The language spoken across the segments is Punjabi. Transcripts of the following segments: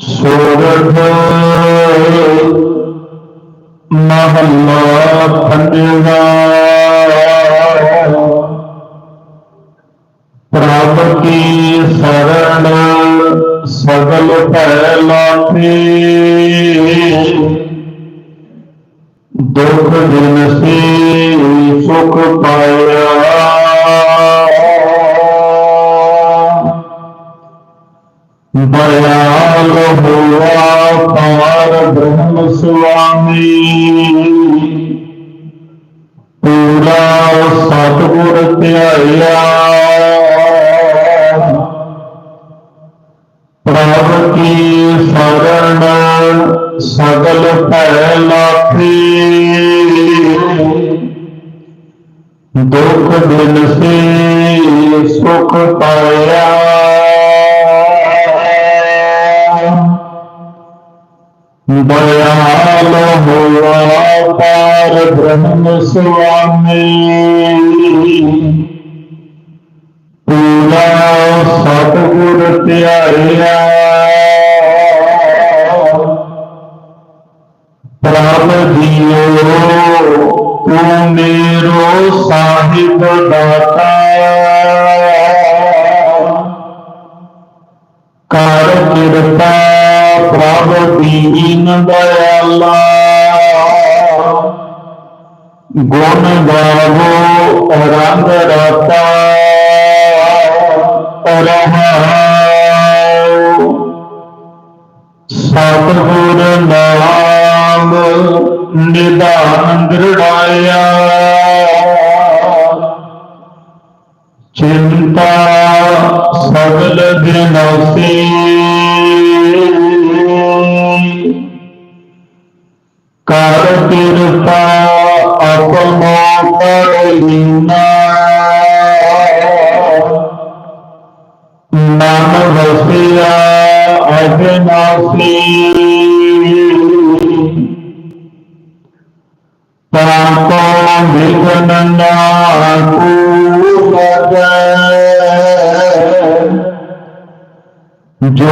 ਸੋਰਠ ਮਹੱਲਾ ਪੰਜਵਾ ਪ੍ਰਭ ਕੀ ਸਰਣ ਸਗਲ ਭੈ ਲਾਥੀ ਦੁਖ ਦਿਨ ਸੇ ਸੁਖ ਪਾਇਆ ਦਇਆਲ ਹੋਆ ਪਾਰ ਬ੍ਰਹਮ ਸੁਆਮੀ। ਪੂਰਾ ਸਤਿਗੁਰ ਧਿਆਇਆ। ਪ੍ਰਭ ਕੀ ਸਰਣ ਸਗਲ ਭੈ ਲਾਥੀ ਦੁਖ ਦਿਨ ਸੇ, ਸੁਖ ਪਾਇਆ ਦਇਆਲ ਹੋਆ ਪਾਰ ਬ੍ਰਹਮ ਸੁਆਮੀ ਪੂਰਾ ਸਤਿਗੁਰ ਧਿਆਇਆ ਪ੍ਰਭ ਜੀਓ ਤੂੰ ਮੇਰੋ ਸਾਹਿਬ ਦਾਤਾ ਕਰ ਪ੍ਰਭ ਦੀਨ ਦਇਆਲਾ। ਗੁਣ ਗਾਵੋ, ਰੰਗ ਰਤਾ, ਰਹਾਉ। ਸਤਿਗੁਰ ਨਾਮ ਨਿਧਾਨ ਦ੍ਰਿੜਾਇਆ। ਚਿੰਤਾ ਸਗਲ ਦਿਨੋਸੀ ਕਰ فاستغفر فأطمع الإيمان من غفر أجناسي فأقام بذننا عقوبة जो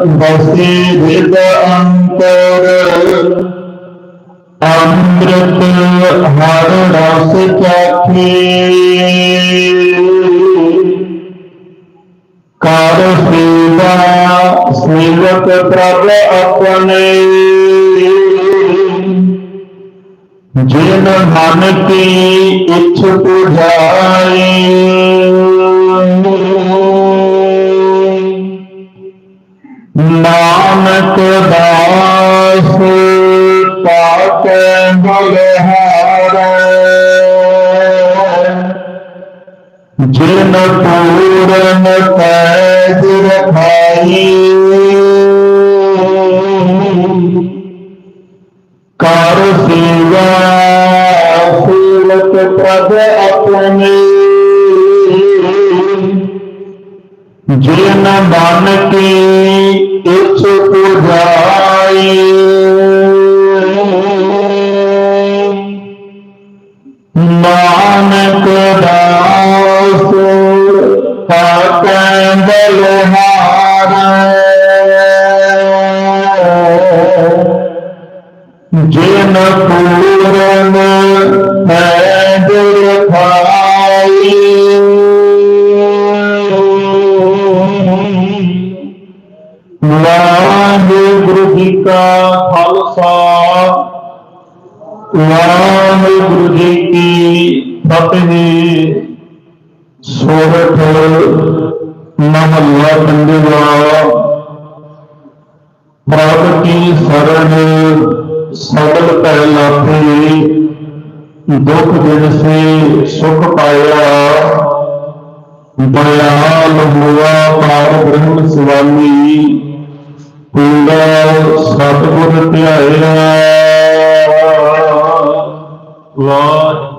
ਬਸੀ ਹਿਦ ਅੰਤਰ ਅੰਮ੍ਰਿਤ ਹਰ ਰਸ ਚਾਖੀ ਕਰ ਸੇਵਾ ਸੇਵਕ ਪ੍ਰਭ ਆਪਣੇ ਜਿਨ ਮਨ ਕੀ ਇੱਛ ਪੁਜਾਈ ਜਿਨ ਪੂਰਨ ਪੈਜ ਰਖਾਈ। ਕਰ ਸੇਵਾ ਸੇਵਕ ਪ੍ਰਭ ਆਪਣੇ। ਜਿਨ ਮਨ ਕੀ ਜਿਨ ਪੂਰਨ ਪੈਜ ਰਖਾਈ ਵਾਹਿਗੁਰੂ ਜੀ ਕਾ ਖਾਲਸਾ ਵਾਹਿਗੁਰੂ ਜੀ ਕੀ ਫਤਿਹ। ਸੋਰਠ ਮਹੱਲਾ ਪੰਜਵਾ ਪ੍ਰਭ ਕੀ ਸਰਣ ਸਗਲ ਭੈ ਲਾਥੇ ਦੁਖ ਦਿਨ ਸੇ ਸੁਖ ਪਾਇਆ ਦਇਆਲ ਹੋਆ ਪਾਰ ਬ੍ਰਹਮ ਸੁਆਮੀ ਪੂਰਾ ਸਤਿਗੁਰ ਧਿਆਇਆ। ਵਾਹਿਗੁਰੂ।